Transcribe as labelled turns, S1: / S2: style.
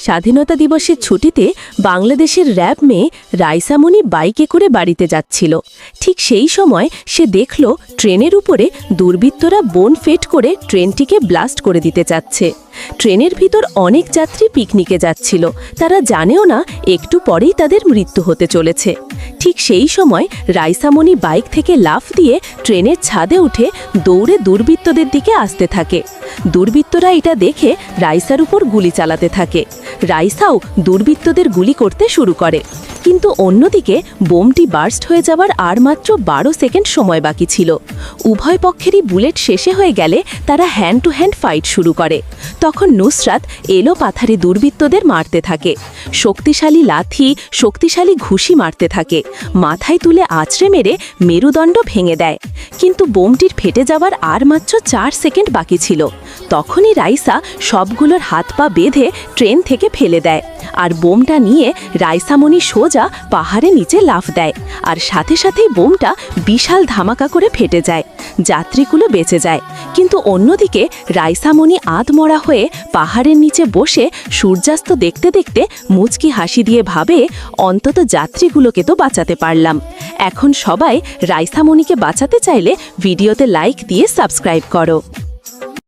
S1: স্বাধীনতা দিবসের ছুটিতে বাংলাদেশের র্যাব মেয়ে রাইসামণি বাইকে করে বাড়িতে যাচ্ছিল। ঠিক সেই সময় সে দেখল ট্রেনের উপরে দুর্বৃত্তরা বোন ফেট করে ট্রেনটিকে ব্লাস্ট করে দিতে চাচ্ছে। ট্রেনের ভিতর অনেক যাত্রী পিকনিকে যাচ্ছিল। তারা জানেও না, একটু পরেই তাদের মৃত্যু হতে চলেছে। ঠিক সেই সময় রাইসামণি বাইক থেকে লাফ দিয়ে ট্রেনের ছাদে উঠে দৌড়ে দুর্বৃত্তদের দিকে আসতে থাকে। দুর্বৃত্তরা এটা দেখে রাইসার উপর গুলি চালাতে থাকে। রাইসাও দুর্বৃত্তদের গুলি করতে শুরু করে। কিন্তু অন্যদিকে বোমটি বার্স্ট হয়ে যাওয়ার আর মাত্র বারো সেকেন্ড সময় বাকি ছিল। উভয় পক্ষেরই বুলেট শেষে হয়ে গেলে তারা হ্যান্ড টু হ্যান্ড ফাইট শুরু করে। তখন নুসরাত এলো পাথারে দুর্বৃত্তদের মারতে থাকে। শক্তিশালী লাথি, শক্তিশালী ঘুষি মারতে থাকে। মাথায় তুলে আছড়ে মেরে মেরুদণ্ড ভেঙে দেয়। কিন্তু বোমটির ফেটে যাওয়ার আর মাত্র চার সেকেন্ড বাকি ছিল। তখনই রাইসা সবগুলোর হাত পা বেঁধে ট্রেন থেকে ফেলে দেয় আর বোমটা নিয়ে রাইসামণি সোজা পাহাড়ে নিচে লাফ দেয় আর সাথে সাথেই বোমটা বিশাল ধামাকা করে ফেটে যায়, যাত্রীগুলো বেঁচে যায়। কিন্তু অন্যদিকে রাইসামণি আধমরা হয়ে পাহাড়ের নিচে বসে সূর্যাস্ত দেখতে দেখতে মুচকি হাসি দিয়ে ভাবে, অন্তত যাত্রীগুলোকে তো বাঁচাতে পারলাম। এখন সবাই রাইসামণিকে বাঁচাতে চাইলে ভিডিওতে লাইক দিয়ে সাবস্ক্রাইব করো।